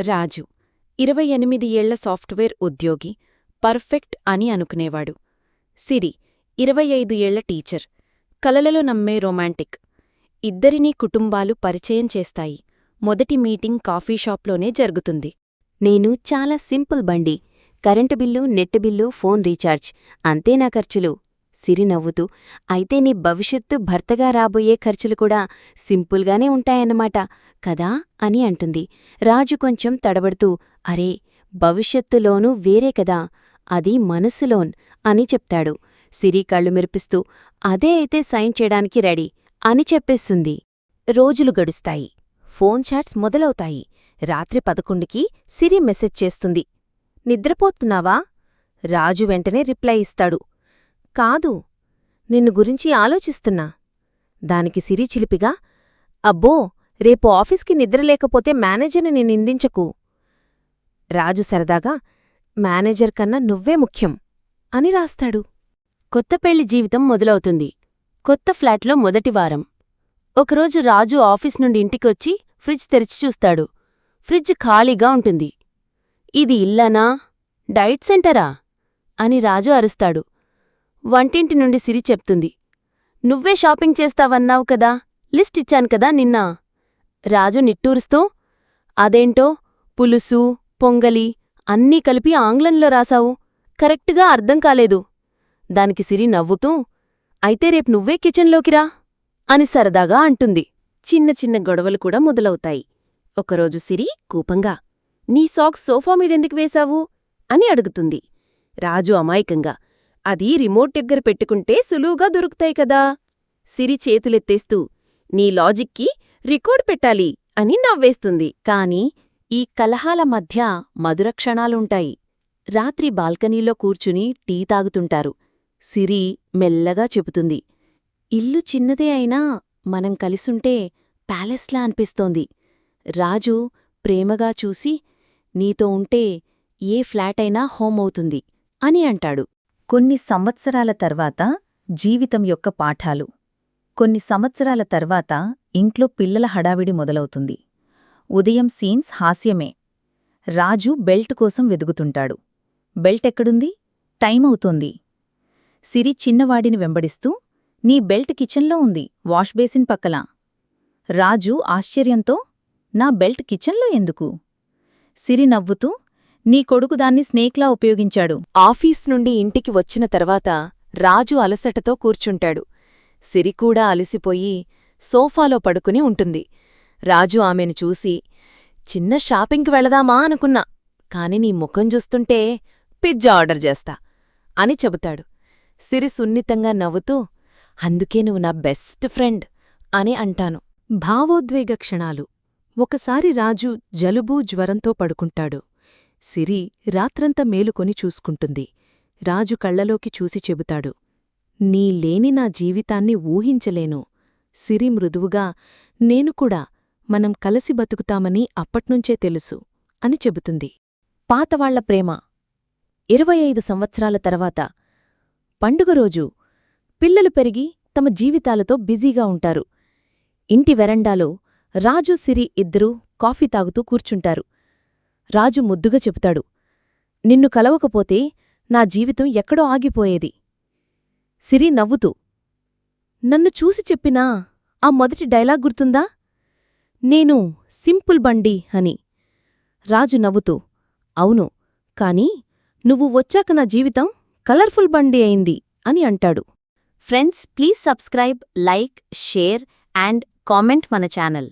రాజు. ఇరవై ఎనిమిది ఏళ్ళ సాఫ్ట్వేర్ ఉద్యోగి పర్ఫెక్ట్ అని అనుకునేవాడు. సిరి ఇరవై ఐదు ఏళ్ళ టీచర్. కలలలో నమ్మే రొమాంటిక్. ఇద్దరినీ కుటుంబాలు పరిచయం చేస్తాయి. మొదటి మీటింగ్ కాఫీ షాప్లోనే జరుగుతుంది. నేను చాలా సింపుల్ బండి. Current bill net bill phone recharge. అంతే నా ఖర్చులు. సిరి నవ్వుతూ అయితే నీ భవిష్యత్తు భర్తగా రాబోయే ఖర్చులు కూడా సింపుల్గానే ఉంటాయన్నమాట కదా? అని అంటుంది. రాజు కొంచెం తడబడుతూ అరే భవిష్యత్తులోనూ వేరే కదా అది మనసులోన్ అని చెప్తాడు. సిరి కళ్ళు మెరిపిస్తూ అదే అయితే సైన్ చేయడానికి రెడీ అని చెప్పేస్తుంది. రోజులు గడుస్తాయి. ఫోన్ చాట్స్ మొదలవుతాయి. రాత్రి పదకొండుకి సిరి మెసేజ్ చేస్తుంది. నిద్రపోతున్నావా? రాజు వెంటనే రిప్లై ఇస్తాడు. కాదు నిన్ను గురించి ఆలోచిస్తున్నా. దానికి సిరి చిలిపిగా అబ్బో రేపు ఆఫీస్కి నిద్రలేకపోతే మేనేజర్ని నిందించకు. రాజు సరదాగా మేనేజర్ కన్నా నువ్వే ముఖ్యం అని రాస్తాడు. కొత్త పెళ్ళి జీవితం మొదలవుతుంది. కొత్త ఫ్లాట్లో మొదటి వారం. ఒకరోజు రాజు ఆఫీస్ నుండి ఇంటికొచ్చి ఫ్రిడ్జ్ తెరిచి చూస్తాడు. ఫ్రిడ్జ్ ఖాళీగా ఉంటుంది. ఇది ఇల్లనా? డైట్ సెంటరా? అని రాజు అరుస్తాడు. వంటింటి నుండి సిరి చెప్తుంది. నువ్వే షాపింగ్ చేస్తావన్నావు కదా లిస్ట్ ఇచ్చాను కదా నిన్న. రాజు నిట్టూరుస్తూ అదేంటో పులుసు పొంగలి అన్నీ కలిపి ఆంగ్లంలో రాశావు. కరెక్ట్గా అర్థం కాలేదు. దానికి సిరి నవ్వుతూ అయితే రేపు నువ్వే కిచెన్లోకి రా అని సరదాగా అంటుంది. చిన్న చిన్న గొడవలు కూడా మొదలవుతాయి. ఒకరోజు సిరి కూపంగా నీ సాక్స్ సోఫా మీదెందుకు వేశావు? అని అడుగుతుంది. రాజు అమాయకంగా అది రిమోట్ దగ్గర పెట్టుకుంటే సులువుగా దొరుకుతాయి కదా. సిరి చేతులెత్తేస్తూ నీ లాజిక్కి రికార్డ్ పెట్టాలి అని నవ్వేస్తుంది. కాని ఈ కలహాల మధ్య మధుర క్షణాలుంటాయి. రాత్రి బాల్కనీలో కూర్చుని టీ తాగుతుంటారు. సిరి మెల్లగా చెబుతుంది ఇల్లు చిన్నదే అయినా మనం కలిసుంటే ప్యాలెస్లా అనిపిస్తోంది. రాజు ప్రేమగా చూసి నీతో ఉంటే ఏ ఫ్లాటైనా హోమవుతుంది అని అంటాడు. కొన్ని సంవత్సరాల తర్వాత జీవితం యొక్క పాఠాలు. కొన్ని సంవత్సరాల తర్వాత ఇంట్లో పిల్లల హడావిడి మొదలవుతుంది. ఉదయం సీన్స్ హాస్యమే. రాజు బెల్ట్ కోసం వెదుగుతుంటాడు. బెల్ట్ ఎక్కడుంది? టైం అవుతోంది. సిరి చిన్నవాడిని వెంబడిస్తూ నీ బెల్ట్ కిచెన్లో ఉంది. వాష్ బేసిన్ పక్కల రాజు ఆశ్చర్యంతో నా బెల్ట్ కిచెన్లో ఎందుకు? సిరి నవ్వుతూ నీ కొడుకు దాన్ని స్నేక్లా ఉపయోగించాడు. ఆఫీస్ నుండి ఇంటికి వచ్చిన తర్వాత రాజు అలసటతో కూర్చుంటాడు. సిరికూడా అలసిపోయి సోఫాలో పడుకుని ఉంటుంది. రాజు ఆమెను చూసి చిన్న షాపింగ్కి వెళదామా అనుకున్నా కాని నీ ముఖం చూస్తుంటే పిజ్జా ఆర్డర్ చేస్తా అని చెబుతాడు. సిరి సున్నితంగా నవ్వుతూ అందుకే నువ్వు నా బెస్ట్ ఫ్రెండ్ అని అంటాను. భావోద్వేగ క్షణాలు. ఒకసారి రాజు జలుబు జ్వరంతో పడుకుంటాడు. సిరి రాత్రంతా మేలుకొని చూసుకుంటుంది. రాజు కళ్ళలోకి చూసి చెబుతాడు నీ లేని నా జీవితాన్ని ఊహించలేను. సిరి మృదువుగా నేను కూడా మనం కలసి బతుకుతామని అప్పట్నుంచే తెలుసు అని చెబుతుంది. పాతవాళ్ళ ప్రేమ. ఇరవై ఐదు సంవత్సరాల తర్వాత పండుగ రోజు పిల్లలు పెరిగి తమ జీవితాలతో బిజీగా ఉంటారు. ఇంటి వెరండాలో రాజు సిరి ఇద్దరూ కాఫీ తాగుతూ కూర్చుంటారు. రాజు ముద్దుగా చెబుతాడు. నిన్ను కలవకపోతే నా జీవితం ఎక్కడో ఆగిపోయేది. సిరి నవ్వుతూ నన్ను చూసి చెప్పినా ఆ మొదటి డైలాగ్ గుర్తుందా? నేను సింపుల్ బండి అని. రాజు నవ్వుతూ అవును కాని నువ్వు వచ్చాక నా జీవితం కలర్ఫుల్ బండి అయింది అని అంటాడు. Friends please subscribe like share and comment మన ఛానల్.